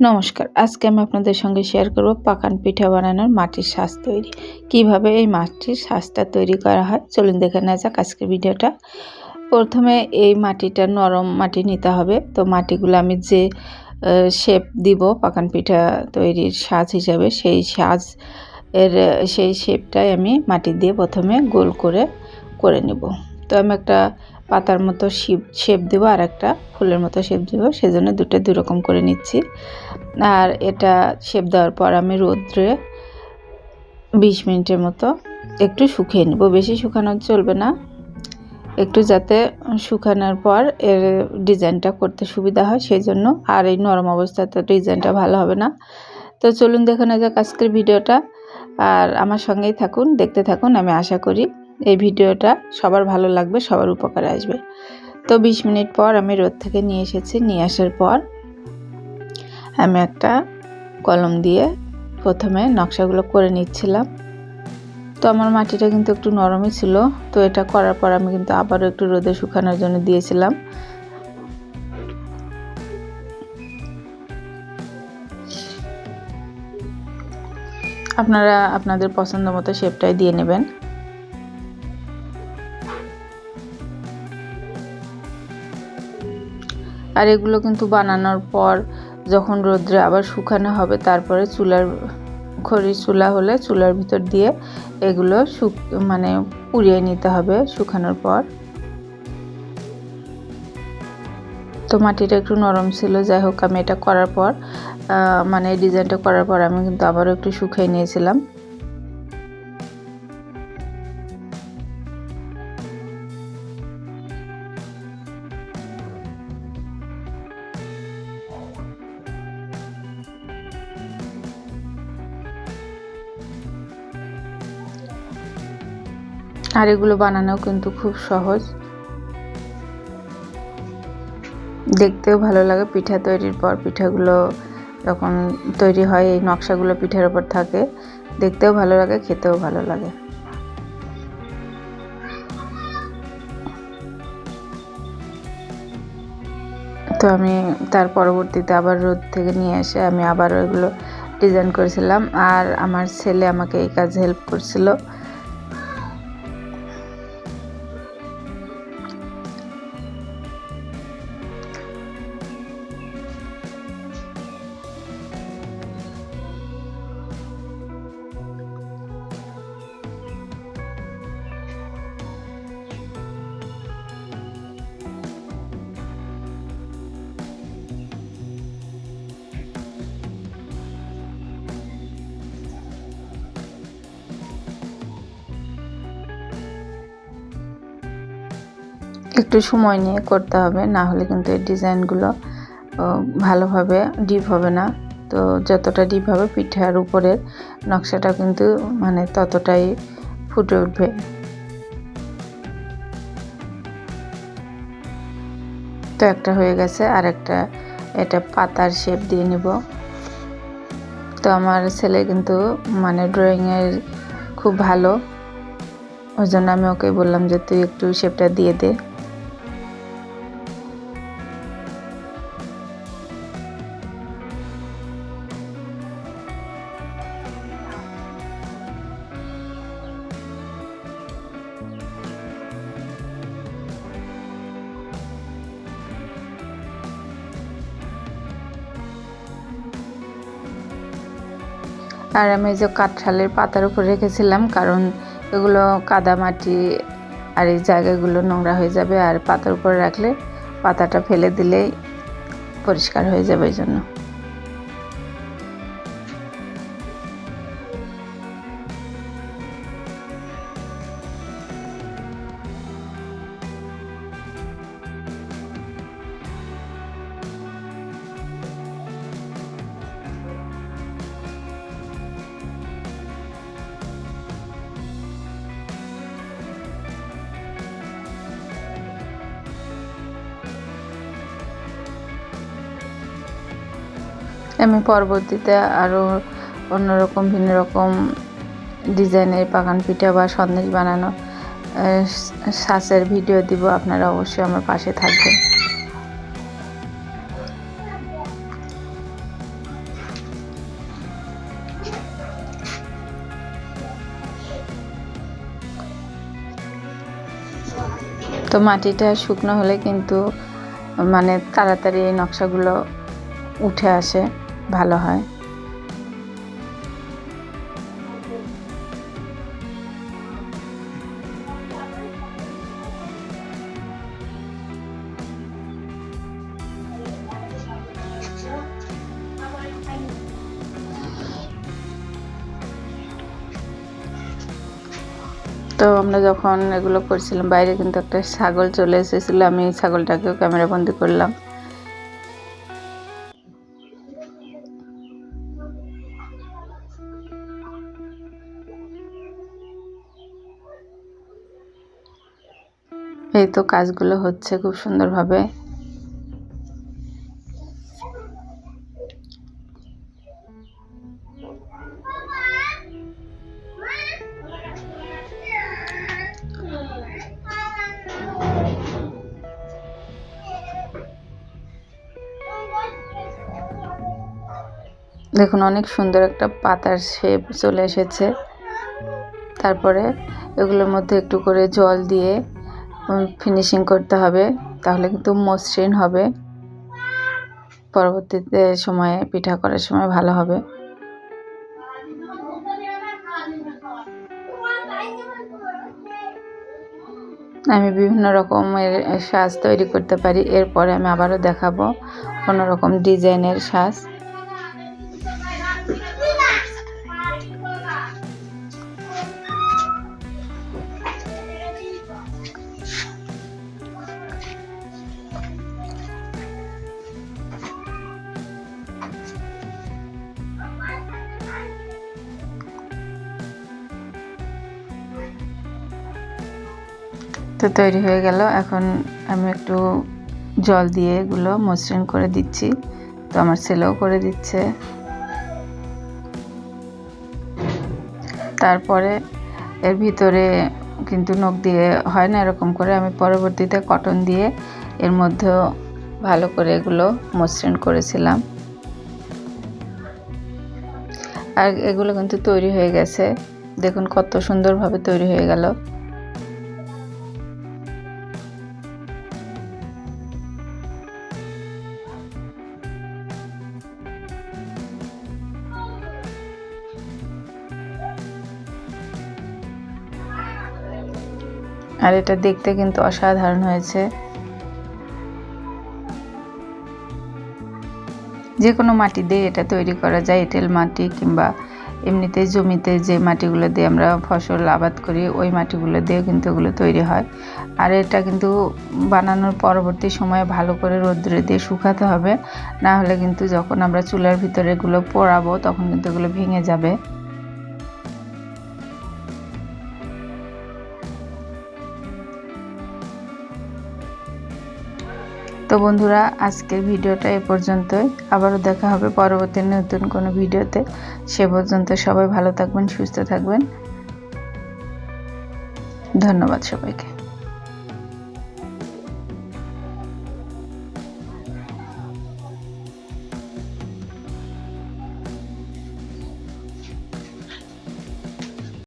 নমস্কার, আজকে আমি আপনাদের সঙ্গে শেয়ার করব পাকান পিঠা বানানোর মাটির শ্বাস তৈরি। কীভাবে এই মাটির শ্বাসটা তৈরি করা হয়, চলুন দেখে নেওয়া যাক আজকের ভিডিওটা। প্রথমে এই মাটিটা নরম মাটি নিতে হবে, তো মাটিগুলো আমি যে শেপ দিব পাকান পিঠা তৈরির সাজ হিসাবে, সেই সাজ এর, সেই শেপটাই আমি মাটি দিয়ে প্রথমে গোল করে করে নেব। তো আমি একটা পাতার মতো শিপ শেপ দেবো আর একটা ফুলের মতো শেপ দেবো। সেজন্য দুটো দুরকম করে নিচ্ছি। আর এটা শেপ দেওয়ার পর আমি রোদ্রে বিশ মিনিটের মতো একটু শুকিয়ে নেব। বেশি শুকানো চলবে না। একটু যাতে শুকানোর পর এর ডিজাইনটা করতে সুবিধা হয় সেই জন্য আর এই নরম অবস্থাতে ডিজাইনটা ভালো হবে না। তো চলুন দেখে নেওয়া যাক আজকের ভিডিওটা। আর আমার সঙ্গেই থাকুন, দেখতে থাকুন, আমি আশা করি। এই ভিডিওটা সবার ভালো লাগবে, সবার উপকারে আসবে। তো বিশ মিনিট পর আমি রোদ থেকে নিয়ে এসেছি। নিয়ে আসার পর আমি একটা কলম দিয়ে প্রথমে নকশাগুলো করে নিচ্ছিলাম। তো আমার মাটিটা কিন্তু একটু নরমই ছিল। তো এটা করার পর আমি কিন্তু আবারও একটু রোদে শুকানোর জন্য দিয়েছিলাম। আপনারা আপনাদের পছন্দ মতো শেপটাই দিয়ে নেবেন। আর এগুলো কিন্তু বানানোর পর যখন রোদ্রে আবার শুকানো হবে, তারপরে চুলার খড়ির চুলা হলে চুলার ভিতর দিয়ে এগুলো শুক মানে পুড়িয়ে নিতে হবে শুকানোর পর। তো মাটিটা একটু নরম ছিল, যাই হোক আমি এটা করার পর মানে ডিজাইনটা করার পর আমি কিন্তু আবারও একটু শুকিয়ে নিয়েছিলাম। আর এগুলো বানানোও কিন্তু খুব সহজ। দেখতেও ভালো লাগে পিঠা তৈরির পর। পিঠাগুলো যখন তৈরি হয়, এই নকশাগুলো পিঠার ওপর থাকে। দেখতেও ভালো লাগে, খেতেও ভালো লাগে। তো আমি তার পরবর্তীতে আবার রোদ থেকে নিয়ে এসে আমি আবার ওইগুলো ডিজাইন করেছিলাম। আর আমার ছেলে আমাকে এই কাজে হেল্প করছিল। একটু সময় নিয়ে করতে হবে, না হলে কিন্তু এই ডিজাইনগুলো ভালোভাবে ডিপ হবে না। তো যতটা ডিপ হবে পিঠার উপরের নকশাটা কিন্তু মানে ততটাই ফুটে উঠবে। তো একটা হয়ে গেছে আর একটা এটা পাতার শেপ দিয়ে নিব। তো আমার ছেলে কিন্তু মানে ড্রয়িংয়ের খুব ভালো, ওই জন্য আমি ওকে বললাম যে তুই একটু শেপটা দিয়ে দে। আর আমি যে কাঠশালের পাতার উপর রেখেছিলাম, কারণ এগুলো কাদা মাটি আর এই জায়গাগুলো নোংরা হয়ে যাবে, আর পাতার উপর রাখলে পাতাটা ফেলে দিলেই পরিষ্কার হয়ে যাবে এই জন্য। আমি পরবর্তীতে আরও অন্যরকম, ভিন্ন রকম ডিজাইনের পাকান পিঠা বা সন্দেশ বানানো সাসের ভিডিও দিব। আপনারা অবশ্যই আমার পাশে থাকবেন। তো মাটিটা শুকনো হলে কিন্তু মানে তাড়াতাড়ি এই নকশাগুলো উঠে আসে। ভালো হয়। তো আমরা যখন এগুলো করছিলাম, বাইরে কিন্তু একটা ছাগল চলে এসেছিল, আমি ছাগলটাকেও ক্যামেরা বন্দি করলাম। এই তো কাজগুলো হচ্ছে খুব সুন্দরভাবে। দেখুন, অনেক সুন্দর একটা পাতার শেপ চলে এসেছে। তারপরে এগুলোর মধ্যে একটু করে জল দিয়ে ফিনিশিং করতে হবে, তাহলে কিন্তু মসৃণ হবে। পরবর্তীতে সময়ে পিঠা করার সময় ভালো হবে। আমি বিভিন্ন রকমের সাজ তৈরি করতে পারি, এরপরে আমি আবারও দেখাবো কোনো রকম ডিজাইনের সাজ। তো তৈরি হয়ে গেল। এখন আমি একটু জল দিয়ে এগুলো মসৃণ করে দিচ্ছি। তো আমার ছেলেও করে দিচ্ছে। তারপরে এর ভিতরে কিন্তু নখ দিয়ে হয় না এরকম করে। আমি পরবর্তীতে কটন দিয়ে এর মধ্যেও ভালো করে এগুলো মসৃণ করেছিলাম। আর এগুলো কিন্তু তৈরি হয়ে গেছে। দেখুন কত সুন্দরভাবে তৈরি হয়ে গেল। আর এটা দেখতে কিন্তু অসাধারণ হয়েছে। যে কোনো মাটি দিয়ে এটা তৈরি করা যায়, এঁটেল মাটি কিংবা এমনিতে জমিতে যে মাটিগুলো দিয়ে আমরা ফসল আবাদ করি, ওই মাটিগুলো দিয়ে কিন্তু এগুলো তৈরি হয়। আর এটা কিন্তু বানানোর পরবর্তী সময়ে ভালো করে রোদ্রে দিয়ে শুকাতে হবে, না হলে কিন্তু যখন আমরা চুলার ভিতরে এগুলো পোড়াবো, তখন কিন্তু এগুলো ভেঙে যাবে। তো বন্ধুরা, আজকের ভিডিওটা এ পর্যন্তই। আবারও দেখা হবে পরবর্তী নতুন কোনো ভিডিওতে। সে পর্যন্ত সবাই ভালো থাকবেন, সুস্থ থাকবেন। ধন্যবাদ সবাইকে।